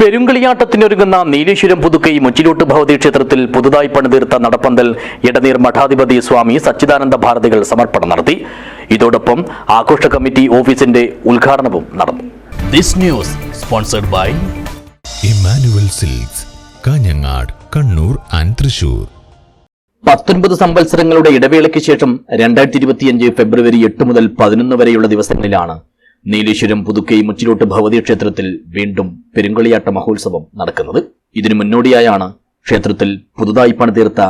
പെരുങ്കളിയാട്ടത്തിനൊരുങ്ങുന്ന നീലേശ്വരം പുതുക്കൈ മുച്ചിലോട്ട് ഭവതി ക്ഷേത്രത്തിൽ പുതുതായി പണിതീർത്ത നടപ്പന്തൽ ഇടനീർ മഠാധിപതി സ്വാമി സച്ചിദാനന്ദ ഭാരതികൾ സമർപ്പണം നടത്തി. ഇതോടൊപ്പം ആഘോഷ കമ്മിറ്റി ഓഫീസിന്റെ ഉദ്ഘാടനവും നടന്നു. This news sponsored by Emmanuel Silks Kanhangad Kannur and Thrissur. പത്തൊൻപത് സംവത്സരങ്ങളുടെ ഇടവേളയ്ക്ക് ശേഷം രണ്ടായിരത്തി ഇരുപത്തിയഞ്ച് ഫെബ്രുവരി എട്ട് മുതൽ പതിനൊന്ന് വരെയുള്ള ദിവസങ്ങളിലാണ് നീലേശ്വരം പുതുക്കൈ മുച്ചിലോട്ട് ഭഗവതി ക്ഷേത്രത്തിൽ വീണ്ടും പെരുങ്കളിയാട്ട മഹോത്സവം നടക്കുന്നത്. ഇതിനു മുന്നോടിയായാണ് ക്ഷേത്രത്തിൽ പുതുതായി പണിതീർത്ത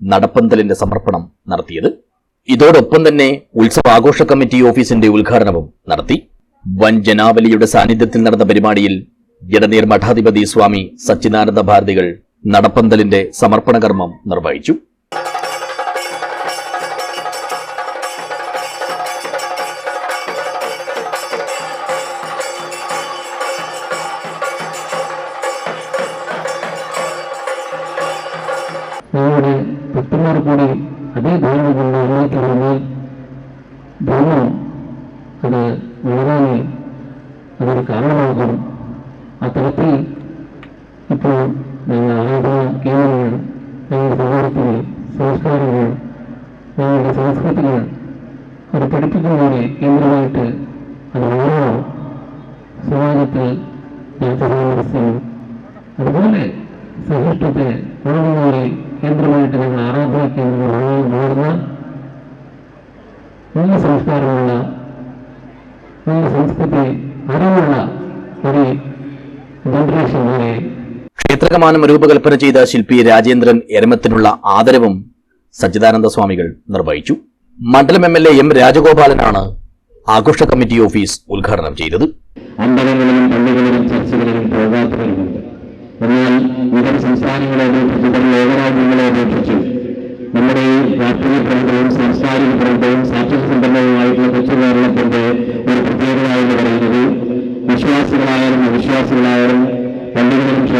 നടപ്പന്തലിന്റെ സമർപ്പണം നടത്തിയത്. ഇതോടൊപ്പം തന്നെ ഉത്സവാഘോഷ കമ്മിറ്റി ഓഫീസിന്റെ ഉദ്ഘാടനവും നടത്തി. വൻ ജനാവലിയുടെ സാന്നിധ്യത്തിൽ നടന്ന പരിപാടിയിൽ ഇടനീർ മഠാധിപതി സ്വാമി സച്ചിദാനന്ദ ഭാരതികൾ നടപ്പന്തലിന്റെ സമർപ്പണ കർമ്മം നിർവഹിച്ചു. ഞങ്ങളുടെ ഭക്തന്മാർ കൂടി അതേ ധാരണ കൊണ്ട് ഉന്നയിക്കണമെന്നാൽ ധർമ്മം അത് വളരാൻ അതൊരു കാരണമാകും. അത്തരത്തിൽ ഇപ്പോൾ ഞങ്ങൾ ആരാധന കേന്ദ്രങ്ങൾ ഞങ്ങളുടെ സമൂഹത്തിലെ സംസ്കാരങ്ങൾ ഞങ്ങളുടെ സംസ്കൃതികൾ അത് പഠിപ്പിക്കുന്നതിനെ കേന്ദ്രമായിട്ട് അത് വളരണം. സമാജത്തിൽ ഞാൻ സമാനസ്ഥയും അതുപോലെ സഹിഷ്ണുത്തെ ആരാധനാ മാറുന്ന നല്ല സംസ്കാരമുള്ള നല്ല സംസ്കൃതി അറിവുള്ള ഒരു ജനറേഷനിലെ ക്ഷേത്രകമാനം രൂപകൽപ്പന ചെയ്ത ശില്പി രാജേന്ദ്രൻ എരമത്തിനുള്ള ആദരവും സച്ചിദാനന്ദ സ്വാമികൾ നിർവഹിച്ചു. മണ്ഡലം എം എൽ എ എം രാജഗോപാലനാണ് ആഘോഷ കമ്മിറ്റി ഓഫീസ് ഉദ്ഘാടനം ചെയ്തത്. അമ്പലങ്ങളിലും പള്ളികളിലും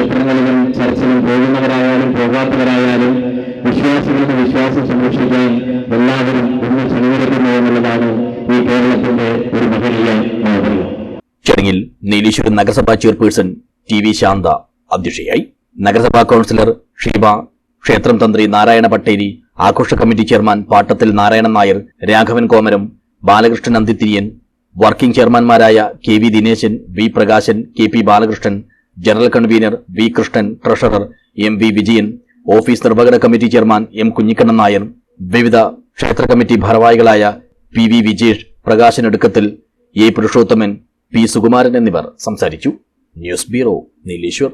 ക്ഷേത്രങ്ങളിലും ചർച്ചിലും പോകുന്നവരായാലും പോകാത്തവരായാലും വിശ്വാസികളുടെ വിശ്വാസം സംരക്ഷിക്കാൻ എല്ലാവരും ഒന്ന് ക്ഷണിക്കുന്നു എന്നുള്ളതാണ് ഈ കേരളത്തിന്റെ ഒരു മഹനീയ മാതൃക. ചടങ്ങിൽ നീലീശ്വരം നഗരസഭാ ചെയർപേഴ്സൺ ടി വി ശാന്ത അധ്യക്ഷയായി. നഗരസഭാ കൌൺസിലർ ഷീബ ക്ഷേത്രം തന്ത്രി നാരായണ പട്ടേരി ആഘോഷ കമ്മിറ്റി ചെയർമാൻ പാട്ടത്തിൽ നാരായണൻ നായർ രാഘവൻ കോമരം ബാലകൃഷ്ണൻ അന്തിത്തിരിയൻ working ചെയർമാൻമാരായ K V Dineshan V Prakashan K P Balakrishnan general convener V Krishnan treasurer M V Vijayan office നിർവഹണ committee chairman M Kunhikannan Nair വിവിധ ക്ഷേത്ര കമ്മിറ്റി ഭാരവാഹികളായ P V Vijesh Prakashan Edukkathil A Purushothaman P Sukumaran എന്നിവർ സംസാരിച്ചു. News bureau Nileshwar.